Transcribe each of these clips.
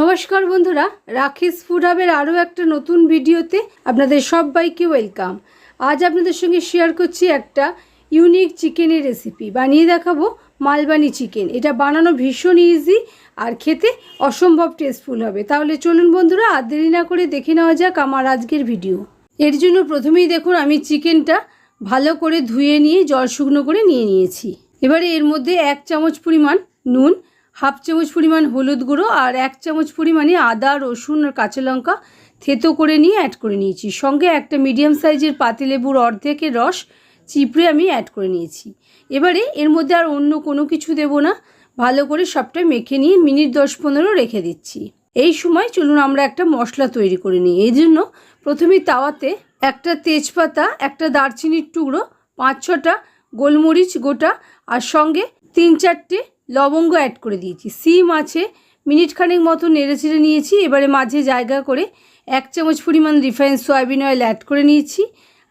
নমস্কার বন্ধুরা, রাখিস ফুড হাবের আরও একটা নতুন ভিডিওতে আপনাদের সবাইকে ওয়েলকাম। আজ আপনাদের সঙ্গে শেয়ার করছি একটা ইউনিক চিকেনের রেসিপি। বানিয়ে দেখাবো মালবানি চিকেন। এটা বানানো ভীষণ ইজি আর খেতে অসম্ভব টেস্টফুল হবে। তাহলে চলুন বন্ধুরা, আর দেরি না করে দেখে নেওয়া যাক আমার আজকের ভিডিও এর জন্য প্রথমেই দেখুন, আমি চিকেনটা ভালো করে ধুয়ে নিয়ে, জল শুকনো করে নিয়ে নিয়েছি। এবারে এর মধ্যে এক চামচ পরিমাণ নুন হাফ চামচ পরিমাণ হলুদ গুঁড়ো আর এক চামচ পরিমাণে আদা, রসুন আর কাঁচা লঙ্কা থেতো করে নিয়ে অ্যাড করে নিয়েছি। সঙ্গে একটা মিডিয়াম সাইজের পাতিলেবুর অর্ধেকের রস চিপড়ে আমি অ্যাড করে নিয়েছি। এবারে এর মধ্যে আর অন্য কোনো কিছু দেব না। ভালো করে সবটা মেখে নিয়ে মিনিট দশ পনেরো রেখে দিচ্ছি। এই সময় চলুন আমরা একটা মশলা তৈরি করে নিই। এই জন্য প্রথমে তাওয়াতে একটা তেজপাতা, একটা দারচিনির টুকরো, পাঁচ ছটা গোলমরিচ গোটা আর সঙ্গে তিন চারটে লবঙ্গ অ্যাড করে দিয়েছি। সিম আছে মিনিট খানেক মতো নেড়ে চেড়ে নিয়েছি, এবারে মাঝে জায়গা করে এক চামচ পরিমাণ রিফাইন সয়াবিন অয়েল অ্যাড করে নিয়েছি।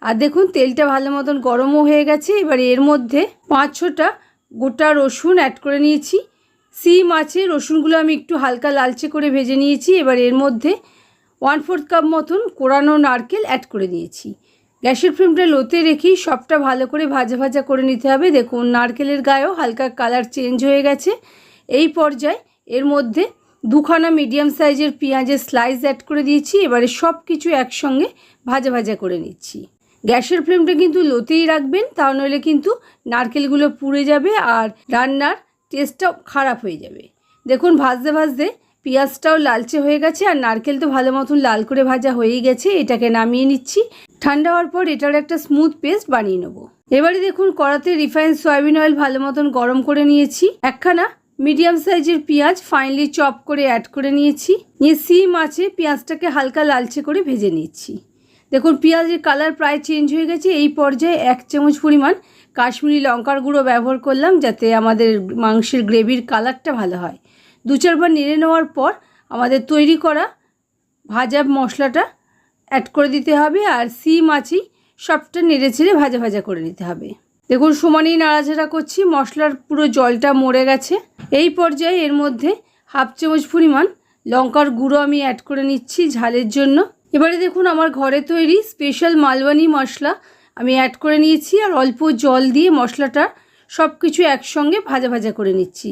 আর দেখুন, তেলটা ভালো মতন গরমও হয়ে গেছে, এবারে এর মধ্যে পাঁচ ছটা গোটা রসুন অ্যাড করে নিয়েছি। সিম আছে, রসুনগুলো আমি একটু হালকা লালচে করে ভেজে নিয়েছি, এবার এর মধ্যে ওয়ান ফোর্থ কাপ মতন কোরানো নারকেল অ্যাড করে দিয়েছি। গ্যাসের ফ্লেমটা লোতে রেখেই সবটা ভালো করে ভাজা ভাজা করে নিতে হবে। দেখুন, নারকেলের গায়েও হালকা কালার চেঞ্জ হয়ে গেছে। এই পর্যায়ে এর মধ্যে দুখানা মিডিয়াম সাইজের পেঁয়াজের স্লাইস অ্যাড করে দিয়েছি। এবারে সব কিছু একসঙ্গে ভাজা ভাজা করে নিচ্ছি। গ্যাসের ফ্লেমটা কিন্তু লোতেই রাখবেন, তা নইলে কিন্তু নারকেলগুলো পুড়ে যাবে আর রান্নার টেস্টটাও খারাপ হয়ে যাবে। দেখুন, ভাজতে ভাজতে পেঁয়াজটাও লালচে হয়ে গেছে আর নারকেল তো ভালো মতন লাল করে ভাজা হয়েই গেছে। এটাকে নামিয়ে নিচ্ছি। ঠান্ডা হওয়ার পর এটার একটা স্মুথ পেস্ট বানিয়ে নেব। এবারে দেখুন কড়াতে রিফাইন সয়াবিন অয়েল ভালো মতন গরম করে নিয়েছি। একখানা মিডিয়াম সাইজের পেঁয়াজ ফাইনলি চপ করে অ্যাড করে নিয়েছি। নিয়ে সিম আছে, পেঁয়াজটাকে হালকা লালচে করে ভেজে নিচ্ছি। দেখুন পেঁয়াজের কালার প্রায় চেঞ্জ হয়ে গেছে। এই পর্যায়ে এক চামচ পরিমাণ কাশ্মীরি লঙ্কার গুঁড়ো ব্যবহার করলাম যাতে আমাদের মাংসের গ্রেভির কালারটা ভালো হয়। দু চারবার নেড়ে নেওয়ার পর আমাদের তৈরি করা ভাজা মশলাটা অ্যাড করে দিতে হবে আর সিম আছি, সবটা নেড়ে ছেড়ে ভাজা ভাজা করে নিতে হবে। দেখুন সমানেই নাড়াচাড়া করছি, মশলার পুরো জলটা মরে গেছে। এই পর্যায়ে এর মধ্যে হাফ চামচ পরিমাণ লঙ্কার গুঁড়ো আমি অ্যাড করে নিচ্ছি ঝালের জন্য। এবারে দেখুন, আমার ঘরে তৈরি স্পেশাল মালবানি মশলা আমি অ্যাড করে নিয়েছি আর অল্প জল দিয়ে মশলাটা সব কিছু একসঙ্গে ভাজা ভাজা করে নিচ্ছি।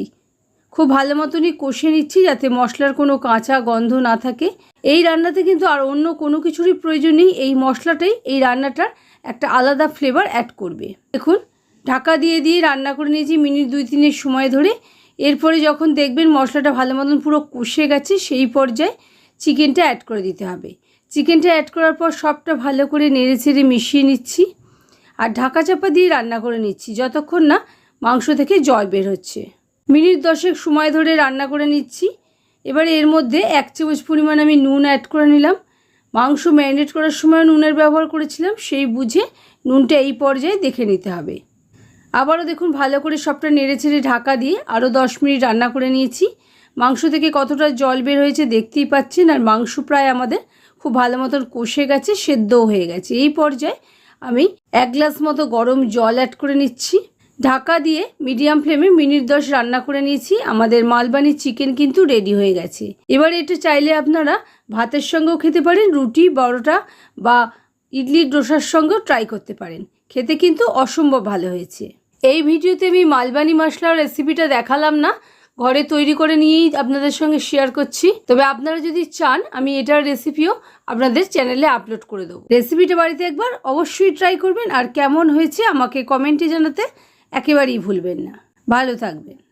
খুব ভালো মতনই কষে নিচ্ছি যাতে মশলার কোনো কাঁচা গন্ধ না থাকে। এই রান্নাতে কিন্তু আর অন্য কোনো কিছুরই প্রয়োজন নেই। এই মশলাটাই এই রান্নাটার একটা আলাদা ফ্লেভার অ্যাড করবে। দেখুন, ঢাকা দিয়ে দিয়ে রান্না করে নিয়েছি মিনিট দুই তিনের সময় ধরে। এরপরে যখন দেখবেন মশলাটা ভালো মতন পুরো কষে গেছে, সেই পর্যায়ে চিকেনটা অ্যাড করে দিতে হবে। চিকেনটা অ্যাড করার পর সবটা ভালো করে নেড়ে ছেড়ে মিশিয়ে নিচ্ছি। আর ঢাকা চাপা দিয়ে রান্না করে নিচ্ছি, যতক্ষণ না মাংস থেকে জল বের হচ্ছে। মিনিট দশেক সময় ধরে রান্না করে নিচ্ছি। এবারে এর মধ্যে এক চামচ পরিমাণ আমি নুন অ্যাড করে নিলাম। মাংস ম্যারিনেট করার সময় নুনের ব্যবহার করেছিলাম, সেই বুঝে নুনটা এই পর্যায়ে দেখে নিতে হবে। আবারও দেখুন ভালো করে সবটা নেড়ে ছেড়ে ঢাকা দিয়ে আরও দশ মিনিট রান্না করে নিয়েছি। মাংস থেকে কতটা জল বের হয়েছে দেখতেই পাচ্ছেন, আর মাংস প্রায় আমাদের খুব ভালো মতন কষে গেছে, সেদ্ধও হয়ে গেছে। এই পর্যায়ে আমি এক গ্লাস মতো গরম জল অ্যাড করে নিচ্ছি। ঢাকা দিয়ে মিডিয়াম ফ্লেমে মিনিট দশ রান্না করে নিয়েছি। আমাদের মালবানি চিকেন কিন্তু রেডি হয়ে গেছে। এবার এটা চাইলে আপনারা ভাতের সঙ্গেও খেতে পারেন, রুটি বড়টা বা ইডলি ডোসার সঙ্গেও ট্রাই করতে পারেন। খেতে কিন্তু অসম্ভব ভালো হয়েছে। এই ভিডিওতে আমি মালবানি মশলার রেসিপিটা দেখালাম না। ঘরে তৈরি করে নিয়েই আপনাদের সঙ্গে শেয়ার করছি। তবে আপনারা যদি চান, আমি এটার রেসিপিও আপনাদের চ্যানেলে আপলোড করে দেবো। রেসিপিটা বাড়িতে একবার অবশ্যই ট্রাই করবেন। আর কেমন হয়েছে আমাকে কমেন্টে জানাতে একেবারেই ভুলবেন না। ভালো থাকবেন।